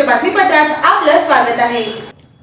वर्तमानपत्रात आपलं स्वागत आहे.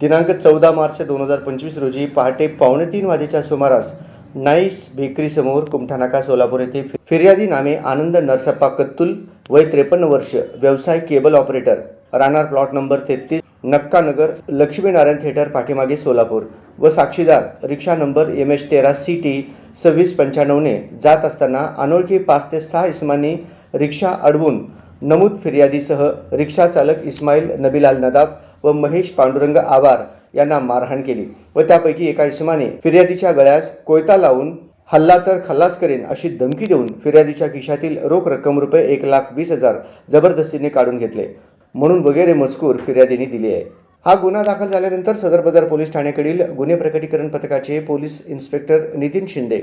दिनांक चौदा मार्च दोन हजार पंचवीस रोजी पहाटे पावणे तीन वाजेच्या सुमारास नाईस बेकरी समोर कुमठानाका सोलापूर येथे फिर्यादी नामे आनंद नरसप्पा कत्तुल वय त्रेपन्न वर्ष व्यवसाय केबल ऑपरेटर राहणार प्लॉट नंबर तेहतीस नक्कानगर लक्ष्मीनारायण थिएटर पाठीमागे सोलापूर व साक्षीदार रिक्षा नंबर एम एच तेरा सी टी सव्वीस पंच्याण्णवने जात असताना अनोळखी पाच ते सहा इसमांनी रिक्षा अडवून नमूद फिर्यादीसह रिक्षाचालक इस्माईल नबीलाल नदाब व महेश पांडुरंग आवार यांना मारहाण केली व त्यापैकी एका इसमाने फिर्यादीच्या गळ्यास कोयता लावून हल्ला तर खल्लास करेन अशी धमकी देऊन फिर्यादीच्या खिशातील रोख रक्कम रुपये एक लाख वीस हजार जबरदस्तीने काढून घेतले. म्हणून वगैरे मजकूर फिर्यादीने दिली आहे. हा गुन्हा दाखल झाल्यानंतर सदर बाजार पोलीस ठाण्याकडील गुन्हे प्रकटीकरण पथकाचे पोलीस इन्स्पेक्टर नितीन शिंदे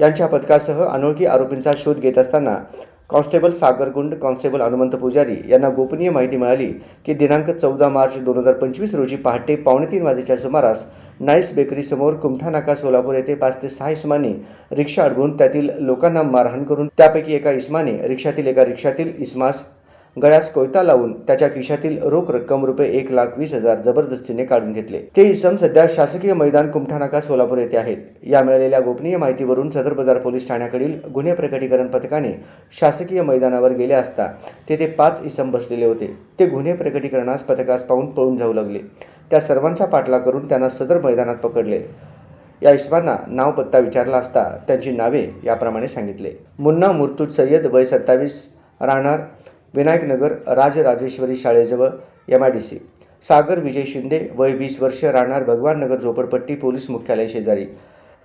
यांच्या पथकासह अनोळखी आरोपींचा शोध घेत असताना कॉन्स्टेबल सागरगुंड कॉन्स्टेबल हनुमंत पुजारी यांना गोपनीय माहिती मिळाली की दिनांक चौदा मार्च दोन हजार पंचवीस रोजी पहाटे पावणे तीन वाजेच्या सुमारास नाईस बेकरीसमोर कुमठा नाका सोलापूर येथे पाच ते सहा इसमांनी रिक्षा अडवून त्यातील लोकांना मारहाण करून त्यापैकी एका इस्माने रिक्षातील एका रिक्षातील इस्मास गळ्यास कोयता लावून त्याच्या खिशातील रोख रक्कम रुपये एक लाख वीस हजार जबरदस्तीने काढून घेतले. ते इसम सध्या शासकीय मैदान कुमठानाका सोलापूर येथे आहेत. या मिळालेल्या गोपनीय माहितीवरून सदर बाजार पोलीस ठाण्याकडील गुन्हे प्रकटीकरण पथकाने शासकीय मैदानावर गेले असता तेथे पाच इसम बसलेले होते. ते गुन्हे प्रकटीकरणास पथकास पाहून पळून जाऊ लागले. त्या सर्वांचा पाठला करून त्यांना सदर मैदानात पकडले. या इसमांना नाव पत्ता विचारला असता त्यांची नावे याप्रमाणे सांगितले. मुन्ना मुर्तुज सय्यद वय सत्तावीस राहणार विनायकनगर राजराजेश्वरी शाळेजवळ M I D C Sagar Vijay Shinde वय वीस वर्ष राहणार भगवाननगर झोपडपट्टी पोलीस मुख्यालय शेजारी.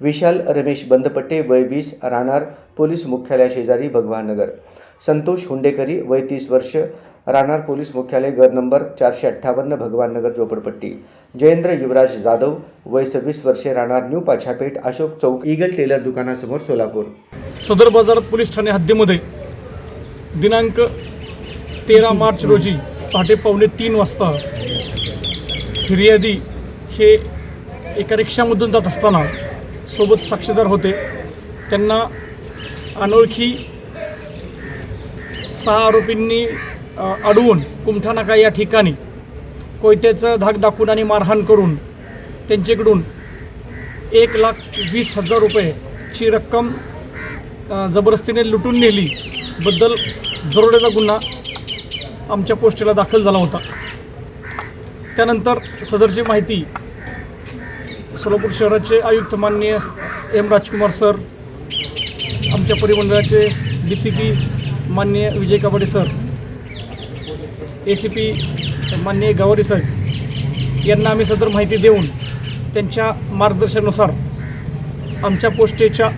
विशाल रमेश बंदपट्टे वय वीस राहणार पोलीस मुख्यालय शेजारी भगवाननगर संतोष हुंडेकरी वय तीस वर्ष राहणार पोलीस मुख्यालय घर नंबर चारशे अठ्ठावन्न भगवाननगर झोपडपट्टी. जयेंद्र युवराज जाधव वय सव्वीस वर्षे राहणार new Pachhapeth Ashok Chowk eagle tailor दुकानासमोर सोलापूर. सदर बाजार पोलीस ठाणे हद्दीमध्ये दिनांक तेरा मार्च रोजी पहाटे पावणे तीन वाजता फिर्यादी हे एका रिक्षामधून जात असताना सोबत साक्षीदार होते. त्यांना अनोळखी सहा आरोपींनी अडवून अडवून कुमठानाका या ठिकाणी कोयत्याचं धाक दाखवून आणि मारहाण करून त्यांच्याकडून एक लाख वीस हजार रुपयेची रक्कम जबरदस्तीने लुटून नेली. बद्दल दरोड्याचा गुन्हा आमच्या पोस्टेला दाखल झाला होता. त्यानंतर सदरची माहिती सोलापूर शहराचे आयुक्त माननीय एम राजकुमार सर आमच्या परिमंडळाचे डी सी पी माननीय Vijay Kabade sir A C P माननीय गावारी साहेब यांना आम्ही सदर माहिती देऊन त्यांच्या मार्गदर्शनानुसार आमच्या पोस्टेच्या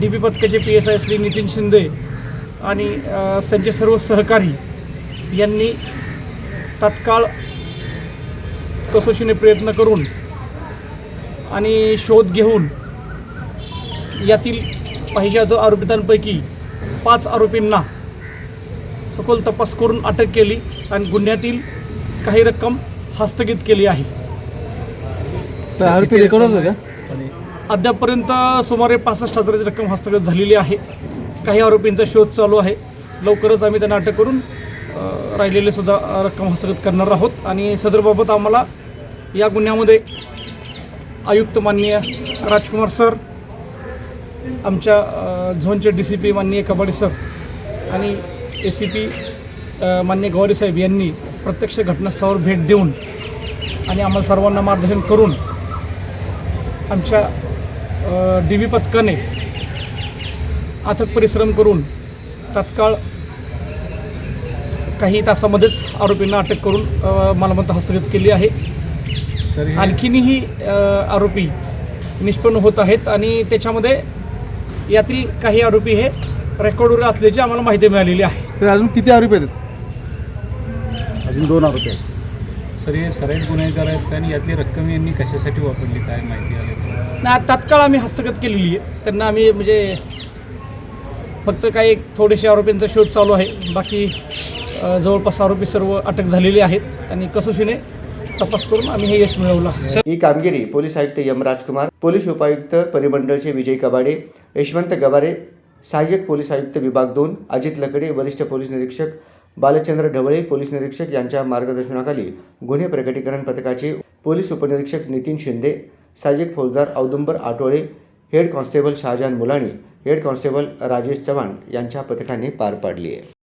डी पी पथकाचे P S I Shri Nitin Shinde आणि त्यांचे सर्व सहकारी यांनी तात्काळ कसोशीने प्रयत्न करून आणि शोध घेऊन यातील पाहिजे दो आरोपितांपैकी पाच आरोपींना सखोल तपास करून अटक केली आणि गुन्ह्यातील काही रक्कम हस्तगित केली आहे. आरोपी होतं अद्यापपर्यंत सुमारे पासष्ट हजाराची रक्कम हस्तगत झालेली आहे. काही आरोपींचा शोध चालू आहे. लवकरच आम्ही त्यांना अटक करून राहिलेले सुद्धा रक्कम हस्तगत करणार आहोत. आणि सदरबाबत आम्हाला या गुन्ह्यामध्ये आयुक्त माननीय राजकुमार सर आमच्या झोनचे डी सी पी माननीय कबाडे सर आणि ए सी पी माननीय गौरीसाहेब यांनी प्रत्यक्ष घटनास्थळावर भेट देऊन आणि आम्हाला सर्वांना मार्गदर्शन करून आमच्या डी व्ही पथकाने अथक परिश्रम करून तात्काळ काही तासामध्येच आरोपींना अटक करून मालमत्ता हस्तगत केली आहे. आणखीनही आरोपी निष्पन्न होत आहेत आणि त्याच्यामध्ये यातील काही आरोपी हे रेकॉर्डवर असल्याची आम्हाला माहिती मिळालेली आहे. सर अजून किती आरोपी आहेत? अजून दोन आरोपी आहेत. सर हे सराईत गुन्हेगार आहेत आणि यातली रक्कम यांनी कशासाठी वापरली काय माहिती आली ना तात्काळ आम्ही हस्तगत केलेली आहे. त्यांना आम्ही म्हणजे फक्त काही थोडेसे आरोपींचा शोध चालू आहे. बाकी जवळपास आरोपी सर्व अटक झालेले आहेत. आणि कसोशीने तपास करून आम्ही हे यश मिळवलं. ही कामगिरी पोलीस आयुक्त यम राजकुमार पोलीस उपायुक्त परिमंडळचे विजय कबाडे यशवंत गवारे सहाय्यक पोलीस आयुक्त विभाग दोन अजित लकडे वरिष्ठ पोलीस निरीक्षक बालचंद्र ढवळे पोलीस निरीक्षक यांच्या मार्गदर्शनाखाली गुन्हे प्रकटीकरण पथकाचे पोलीस उपनिरीक्षक नितीन शिंदे सहाय्यक फौजदार Audumbar Atole head constable Shahjahan Mulani head constable Rajesh Chavan यांच्या पथकाने पार पाडली आहे.